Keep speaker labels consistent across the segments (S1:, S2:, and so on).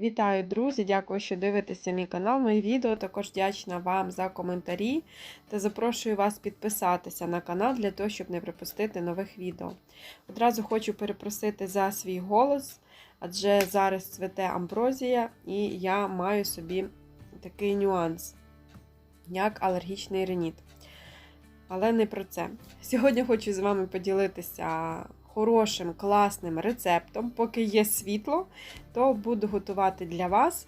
S1: Вітаю, друзі! Дякую, що дивитеся мій канал, мої відео. Також вдячна вам за коментарі та запрошую вас підписатися на канал для того, щоб не пропустити нових відео. Одразу хочу перепросити за свій голос, адже зараз цвете амброзія, і я маю собі такий нюанс, як алергічний реніт. Але не про це. Сьогодні хочу з вами поділитися хорошим, класним рецептом. Поки є світло, то буду готувати для вас.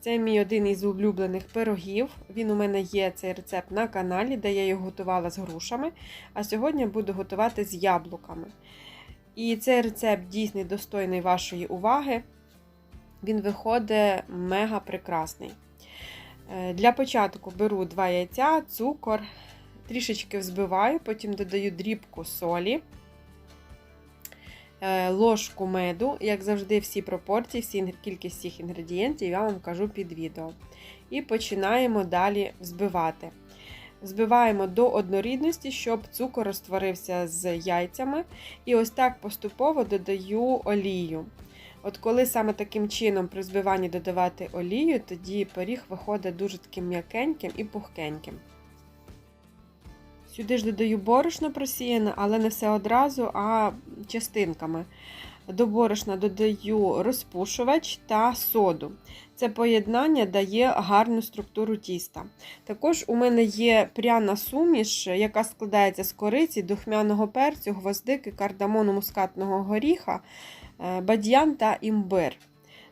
S1: Це мій один із улюблених пирогів. Він у мене є цей рецепт на каналі, де я його готувала з грушами. А сьогодні буду готувати з яблуками. І цей рецепт дійсно достойний вашої уваги. Він виходить мега прекрасний. Е, Для початку беру 2 яйця, цукор, трішечки взбиваю, потім додаю дрібку солі, ложку меду, як завжди, всі пропорції, всі кількість всіх інгредієнтів я вам кажу під відео. І починаємо далі взбивати. Взбиваємо до однорідності, щоб цукор розтворився з яйцями. І ось так поступово додаю олію. От коли саме таким чином при збиванні додавати олію, тоді пиріг виходить дуже таким м'якеньким і пухкеньким. Сюди ж додаю борошно просіяне, але не все одразу, а частинками. До борошна додаю розпушувач та соду. Це поєднання дає гарну структуру тіста. Також у мене є пряна суміш, яка складається з кориці, духмяного перцю, гвоздики, кардамону мускатного горіха, бадьян та імбир.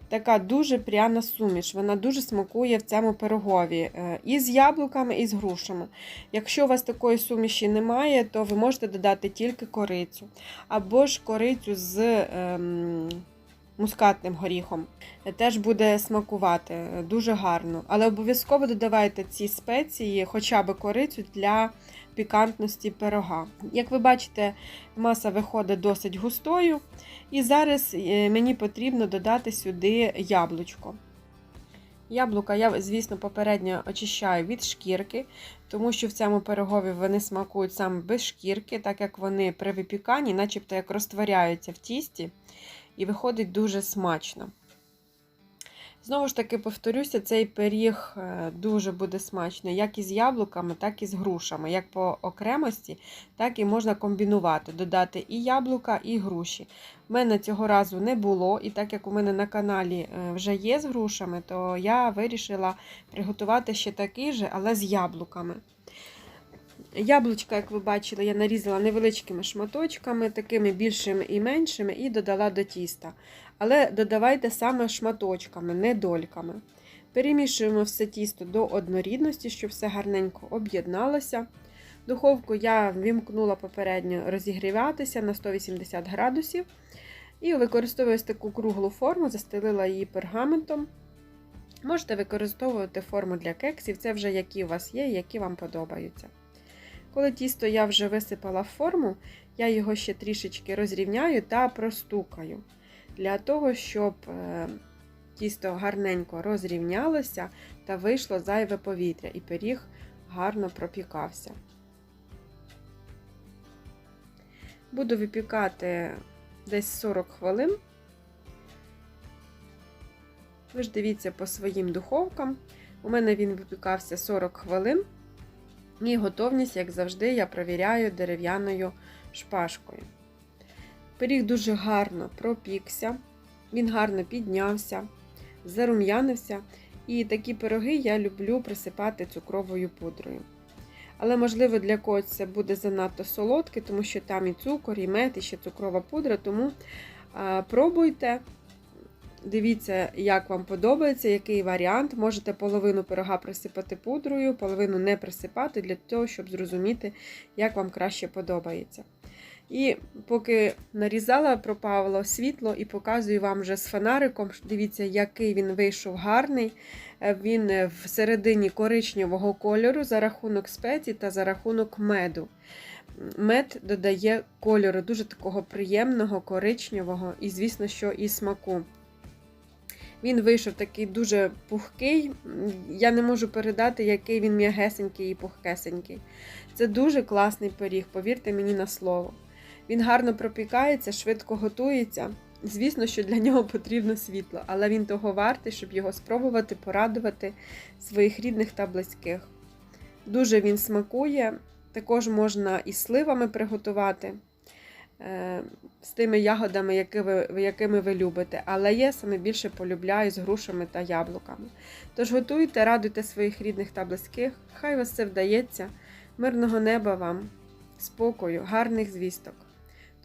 S1: Така дуже пряна суміш, вона дуже смакує в цьому пирогові і з яблуками, і з грушами. Якщо у вас такої суміші немає, то ви можете додати тільки корицю, або ж корицю з ем, мускатним горіхом. Теж буде смакувати дуже гарно. Але обов'язково додавайте ці спеції, хоча б корицю для пікантності пирога. Як ви бачите, маса виходить досить густою. І зараз мені потрібно додати сюди яблучко. Яблука я, звісно, попередньо очищаю від шкірки, тому що в цьому пирогові вони смакують саме без шкірки, так як вони при випіканні, начебто як розтворяються в тісті, і виходить дуже смачно. Знову ж таки, повторюся, цей пиріг дуже буде смачний, як із яблуками, так і з грушами. Як по окремості, так і можна комбінувати, додати і яблука, і груші. У мене цього разу не було, і так як у мене на каналі вже є з грушами, то я вирішила приготувати ще такий же, але з яблуками. Яблучка, як ви бачили, я нарізала невеличкими шматочками, такими більшими і меншими, і додала до тіста. Але додавайте саме шматочками, не дольками. Перемішуємо все тісто до однорідності, щоб все гарненько об'єдналося. Духовку я вімкнула попередньо розігріватися на 180 градусів. І використовую таку круглу форму, застелила її пергаментом. Можете використовувати форму для кексів, це вже які у вас є, які вам подобаються. Коли тісто я вже висипала в форму, я його ще трішечки розрівняю та простукаю. Для того, щоб тісто гарненько розрівнялося та вийшло зайве повітря, і пиріг гарно пропікався. Буду випікати десь 40 хвилин. Ви ж дивіться по своїм духовкам. У мене він випікався 40 хвилин. І готовність, як завжди, я провіряю дерев'яною шпажкою. Пиріг дуже гарно пропікся, він гарно піднявся, зарум'янився. І такі пироги я люблю присипати цукровою пудрою. Але, можливо, для когось це буде занадто солодке, тому що там і цукор, і мед, і ще цукрова пудра. Тому пробуйте, дивіться, як вам подобається, який варіант. Можете половину пирога присипати пудрою, половину не присипати, для того, щоб зрозуміти, як вам краще подобається. І поки нарізала, пропавило світло і показую вам вже з фонариком. Дивіться, який він вийшов гарний. Він всередині коричневого кольору за рахунок спецій та за рахунок меду. Мед додає кольору, дуже такого приємного, коричневого і, звісно, що і смаку. Він вийшов такий дуже пухкий. Я не можу передати, який він м'ягесенький і пухкесенький. Це дуже класний пиріг, повірте мені на слово. Він гарно пропікається, швидко готується. Звісно, що для нього потрібно світло, але він того вартий, щоб його спробувати порадувати своїх рідних та близьких. Дуже він смакує, також можна і сливами приготувати е, з тими ягодами, якими ви любите. Але я саме більше полюбляю з грушами та яблуками. Тож готуйте, радуйте своїх рідних та близьких. Хай вас все вдається. Мирного неба вам, спокою, гарних звісток.